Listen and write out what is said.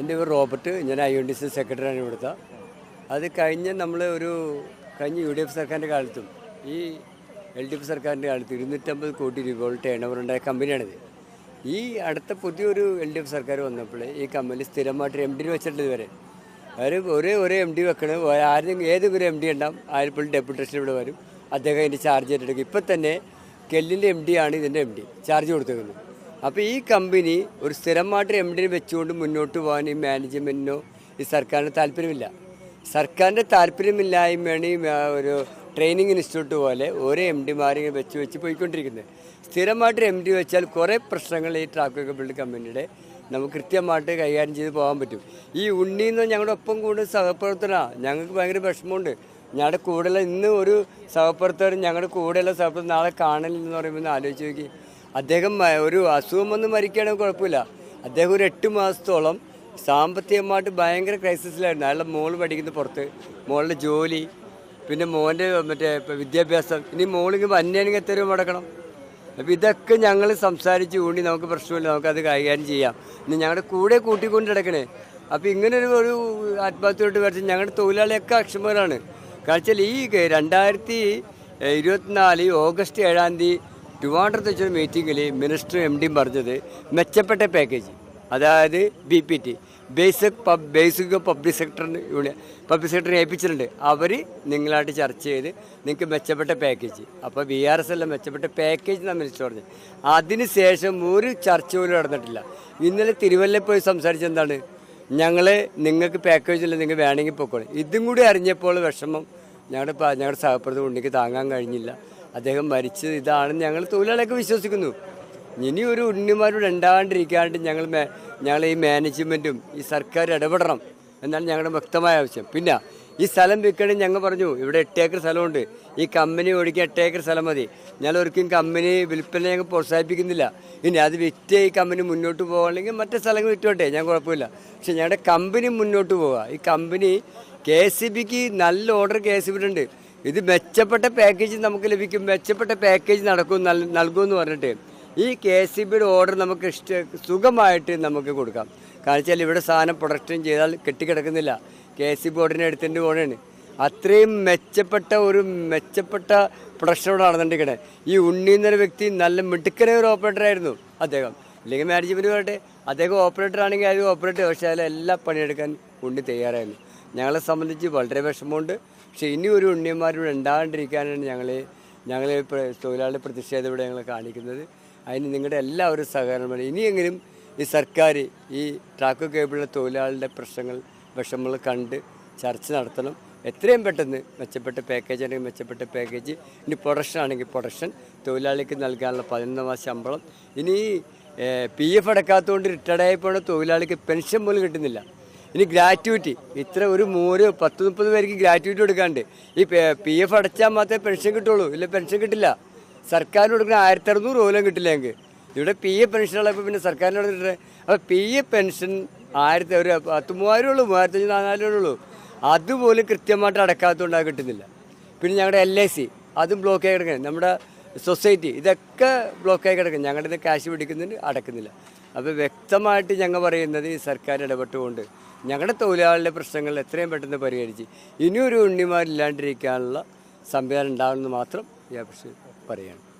എന്റെ പേര് റോബർട്ട് ഞാൻ ഐ എൻ ഡി സി സെക്രട്ടറിയാണ് ഇവിടുത്തെ. അത് കഴിഞ്ഞ് നമ്മൾ ഒരു കഴിഞ്ഞ യു ഡി എഫ് സർക്കാരിന്റെ കാലത്തും ഈ എൽ ഡി എഫ് സർക്കാരിന്റെ കാലത്ത് ഇരുന്നൂറ്റമ്പത് കോടി രൂപയോളം ടേൺ ഓവർ ഉണ്ടായ കമ്പനിയാണിത്. ഈ അടുത്ത പുതിയൊരു എൽ ഡി എഫ് സർക്കാർ വന്നപ്പോൾ ഈ കമ്പനി സ്ഥിരമായിട്ട് എം ഡി വെച്ചിട്ടുണ്ട് ഇതുവരെ. അവർ ഒരേ ഒരേ എം ഡി വെക്കണം ആരും ഏതെങ്കിലും എം ഡി ഉണ്ടാവും ആരിപ്പോൾ ഡെപ്യൂട്ടേഷൻ ഇവിടെ വരും. അദ്ദേഹം അതിന്റെ ചാർജ് ഏറ്റെടുക്കും. ഇപ്പം തന്നെ കെല്ലിന്റെ എം ഡി ആണ് ഇതിന്റെ എം ഡി ചാർജ് കൊടുത്തേക്കുന്നത്. അപ്പോൾ ഈ കമ്പനി ഒരു സ്ഥിരമായിട്ട് എം ഡിനെ വെച്ചുകൊണ്ട് മുന്നോട്ട് പോകാൻ ഈ മാനേജ്മെന്റിനോ ഈ സർക്കാരിന് താല്പര്യമില്ല. സർക്കാരിന്റെ താല്പര്യമില്ലായ്മയാണ് ഈ ഒരു ട്രെയിനിങ് ഇൻസ്റ്റിറ്റ്യൂട്ട് പോലെ ഓരോ എം ഡിമാരെ വെച്ച് വെച്ച് പോയിക്കൊണ്ടിരിക്കുന്നത്. സ്ഥിരമായിട്ട് എം ഡി വെച്ചാൽ കുറേ പ്രശ്നങ്ങൾ ഈ ട്രാഫിക് ബിൽഡ് കമ്പനിയുടെ നമുക്ക് കൃത്യമായിട്ട് കൈകാര്യം ചെയ്ത് പോകാൻ പറ്റും. ഈ ഉണ്ണി എന്ന് ഞങ്ങളുടെ ഒപ്പം കൂടുതൽ സഹപ്രവർത്തനമാണ് ഞങ്ങൾക്ക് ഭയങ്കര വിഷമമുണ്ട്. ഞങ്ങളുടെ കൂടെയുള്ള ഇന്ന് ഒരു സഹപ്രവർത്തകർ ഞങ്ങളുടെ കൂടെയുള്ള സഹപ്രവർത്തകർ നാളെ കാണലില്ലെന്ന് പറയുമ്പോൾ ആലോചിച്ച് നോക്കി. അദ്ദേഹം ഒരു അസുഖം വന്ന് മരിക്കുകയാണെങ്കിൽ കുഴപ്പമില്ല. അദ്ദേഹം ഒരു എട്ട് മാസത്തോളം സാമ്പത്തികമായിട്ട് ഭയങ്കര ക്രൈസിസിലായിരുന്നു. അയാളുടെ മോൾ പഠിക്കുന്ന പുറത്ത്. മോളുടെ ജോലി പിന്നെ മോന്റെ മറ്റേ വിദ്യാഭ്യാസം. ഇനി മോളിങ്ങ് അന്യാണെങ്കിൽ എത്ര മുടക്കണം? അപ്പോൾ ഇതൊക്കെ ഞങ്ങൾ സംസാരിച്ച് ഊണ്ടി നമുക്ക് പ്രശ്നമില്ല നമുക്കത് കൈകാര്യം ചെയ്യാം. ഇനി ഞങ്ങളുടെ കൂടെ കൂട്ടിക്കൊണ്ട് കിടക്കണേ അപ്പോൾ ഇങ്ങനെ ഒരു ഒരു ആത്മഹത്യയോട്ട് വരച്ച് ഞങ്ങളുടെ തൊഴിലാളിയൊക്കെ അക്ഷമരാണ് കാരണം വെച്ചാൽ ഈ രണ്ടായിരത്തി ഇരുപത്തിനാല് ഓഗസ്റ്റ് ഏഴാം തീയതി ട്രിവാൻഡ്രത്ത് വെച്ചൊരു മീറ്റിങ്ങിൽ മിനിസ്റ്റർ എം ഡിയും പറഞ്ഞത് മെച്ചപ്പെട്ട പാക്കേജ് അതായത് B P T basic pub basic public സെക്ടറിന് union public സെക്ടറിനെ ഏൽപ്പിച്ചിട്ടുണ്ട്. അവർ നിങ്ങളായിട്ട് ചർച്ച ചെയ്ത് നിങ്ങൾക്ക് മെച്ചപ്പെട്ട പാക്കേജ് അപ്പോൾ ബി ആർ എസ് എല്ലാം മെച്ചപ്പെട്ട പാക്കേജ് എന്നാണ് മിനിസ്റ്റർ പറഞ്ഞത്. അതിന് ശേഷം ഒരു ചർച്ച പോലും നടന്നിട്ടില്ല. ഇന്നലെ തിരുവല്ലയിൽ പോയി സംസാരിച്ചെന്താണ് ഞങ്ങൾ നിങ്ങൾക്ക് പാക്കേജ് ഇല്ല നിങ്ങൾ വേണമെങ്കിൽ പൊക്കോളൂ. ഇതും കൂടി അറിഞ്ഞപ്പോൾ വിഷമം ഞങ്ങളുടെ ഞങ്ങളുടെ സഹപ്രവർത്തകർ ഉണ്ടെങ്കിൽ താങ്ങാൻ കഴിഞ്ഞില്ല. അദ്ദേഹം മരിച്ചത് ഇതാണെന്ന് ഞങ്ങൾ തൊഴിലാളിയൊക്കെ വിശ്വസിക്കുന്നു. ഇനി ഒരു ഉണ്ണിമാരോട് ഉണ്ടാകാണ്ടിരിക്കാണ്ട് ഞങ്ങൾ ഞങ്ങൾ ഈ മാനേജ്മെന്റും ഈ സർക്കാർ ഇടപെടണം എന്നാണ് ഞങ്ങളുടെ വ്യക്തമായ ആവശ്യം. പിന്നെ ഈ സ്ഥലം വിൽക്കണമെങ്കിൽ ഞങ്ങൾ പറഞ്ഞു ഇവിടെ എട്ട് ഏക്കർ സ്ഥലമുണ്ട്. ഈ കമ്പനി ഓടിക്കാൻ എട്ട് ഏക്കർ സ്ഥലം മതി. ഞങ്ങൾ ഒരിക്കലും കമ്പനി വിൽപ്പന ഞങ്ങൾ പ്രോത്സാഹിപ്പിക്കുന്നില്ല. ഇനി അത് വിറ്റ് ഈ കമ്പനി മുന്നോട്ട് പോകുകയാണെങ്കിൽ മറ്റു സ്ഥലങ്ങൾ വിറ്റോട്ടെ ഞാൻ കുഴപ്പമില്ല. പക്ഷെ ഞങ്ങളുടെ കമ്പനി മുന്നോട്ട് പോവുക. ഈ കമ്പനി കെ എസ് ബിക്ക് നല്ല ഓർഡർ കെ എസ് ഉണ്ട് ഇത് മെച്ചപ്പെട്ട പാക്കേജ് നമുക്ക് ലഭിക്കും. മെച്ചപ്പെട്ട പാക്കേജ് നടക്കും നൽ- നൽകുമെന്ന് പറഞ്ഞിട്ട് ഈ കെ എസ് ബിയുടെ ഓർഡർ നമുക്ക് ഇഷ്ട സുഖമായിട്ട് നമുക്ക് കൊടുക്കാം. കാരണം വെച്ചാൽ ഇവിടെ സാധനം പ്രൊഡക്ഷൻ ചെയ്താൽ കെട്ടിക്കിടക്കുന്നില്ല. കെ എസ് ബി ഓർഡറിനെ എടുത്തിട്ട് പോകണേണ് അത്രയും മെച്ചപ്പെട്ട ഒരു മെച്ചപ്പെട്ട പ്രൊഡക്ഷൻ ഇവിടെ നടന്നിട്ടിരിക്കണേ. ഈ ഉണ്ണി എന്നൊരു വ്യക്തി നല്ല മിടുക്കനെ ഒരു ഓപ്പറേറ്റർ ആയിരുന്നു അദ്ദേഹം. ഇല്ലെങ്കിൽ മാനേജ്മെന്റ് പറയട്ടെ അദ്ദേഹം ഓപ്പറേറ്റർ ആണെങ്കിൽ അത് ഓപ്പറേറ്റർ പക്ഷേ അതിൽ എല്ലാ പണിയെടുക്കാൻ ഉണ്ണി തയ്യാറായിരുന്നു. ഞങ്ങളെ സംബന്ധിച്ച് വളരെ വിഷമമുണ്ട്. പക്ഷേ ഇനി ഒരു ഉണ്ണിയന്മാരിവിടെ ഉണ്ടാകാണ്ടിരിക്കാനാണ് ഞങ്ങൾ ഞങ്ങൾ തൊഴിലാളി പ്രതിഷേധം ഇവിടെ ഞങ്ങൾ കാണിക്കുന്നത്. അതിന് നിങ്ങളുടെ എല്ലാവരും സഹകരണം വേണം. ഇനിയെങ്കിലും ഈ സർക്കാർ ഈ ട്രാക്ക് കേബിളിലെ തൊഴിലാളിയുടെ പ്രശ്നങ്ങൾ വിഷമങ്ങൾ കണ്ട് ചർച്ച നടത്തണം. എത്രയും പെട്ടെന്ന് മെച്ചപ്പെട്ട പാക്കേജ് ആണെങ്കിൽ മെച്ചപ്പെട്ട പാക്കേജ് ഇനി പ്രൊഡക്ഷൻ ആണെങ്കിൽ പ്രൊഡക്ഷൻ തൊഴിലാളിക്ക് നൽകാനുള്ള പതിനൊന്ന് മാസം ശമ്പളം. ഇനി പി എഫ് അടക്കാത്തതുകൊണ്ട് റിട്ടയർഡ് ആയപ്പോൾ തൊഴിലാളിക്ക് പെൻഷൻ പോലും കിട്ടുന്നില്ല. ഇനി ഗ്രാറ്റുവിറ്റി. ഇത്ര ഒരു മൂന്ന് പത്ത് മുപ്പത് പേർക്ക് ഗ്രാറ്റുവിറ്റി കൊടുക്കാണ്ട്. ഈ പി എഫ് അടച്ചാൽ മാത്രമേ പെൻഷൻ കിട്ടുള്ളൂ. ഇല്ല പെൻഷൻ കിട്ടില്ല. സർക്കാരിന് കൊടുക്കുന്ന ആയിരത്തി അറുന്നൂറ് പോലും കിട്ടില്ല ഞങ്ങൾക്ക് ഇവിടെ പി പെൻഷൻ പെൻഷനുള്ളപ്പോൾ പിന്നെ സർക്കാരിന് കൊടുത്തിട്ട് അപ്പോൾ പി എ പെൻഷൻ ആയിരത്തി ഒരു പത്ത് മൂവായിരം ഉള്ളൂ മൂവായിരത്തി അഞ്ഞൂറ് നാലായിരം ഉള്ളൂ. അതുപോലും കൃത്യമായിട്ട് അടക്കാത്തതുകൊണ്ട് അത് കിട്ടുന്നില്ല. പിന്നെ ഞങ്ങളുടെ എൽ ഐ സി അതും ബ്ലോക്ക് ആയി കിടക്കുന്നത് നമ്മുടെ സൊസൈറ്റി ഇതൊക്കെ ബ്ലോക്ക് ആയി കിടക്കും ഞങ്ങളുടെ ഇത് ക്യാഷ് പിടിക്കുന്നുണ്ട് അടക്കുന്നില്ല. അപ്പോൾ വ്യക്തമായിട്ട് ഞങ്ങൾ പറയുന്നത് ഈ സർക്കാർ ഇടപെട്ടുകൊണ്ട് ഞങ്ങളുടെ തൊഴിലാളികളുടെ പ്രശ്നങ്ങൾ എത്രയും പെട്ടെന്ന് പരിഹരിച്ച് ഇനിയൊരു ഉണ്ണിമാരില്ലാണ്ടിരിക്കാനുള്ള സംവിധാനം ഉണ്ടാകുമെന്ന് മാത്രം ഈ പക്ഷേ പറയുകയാണ്.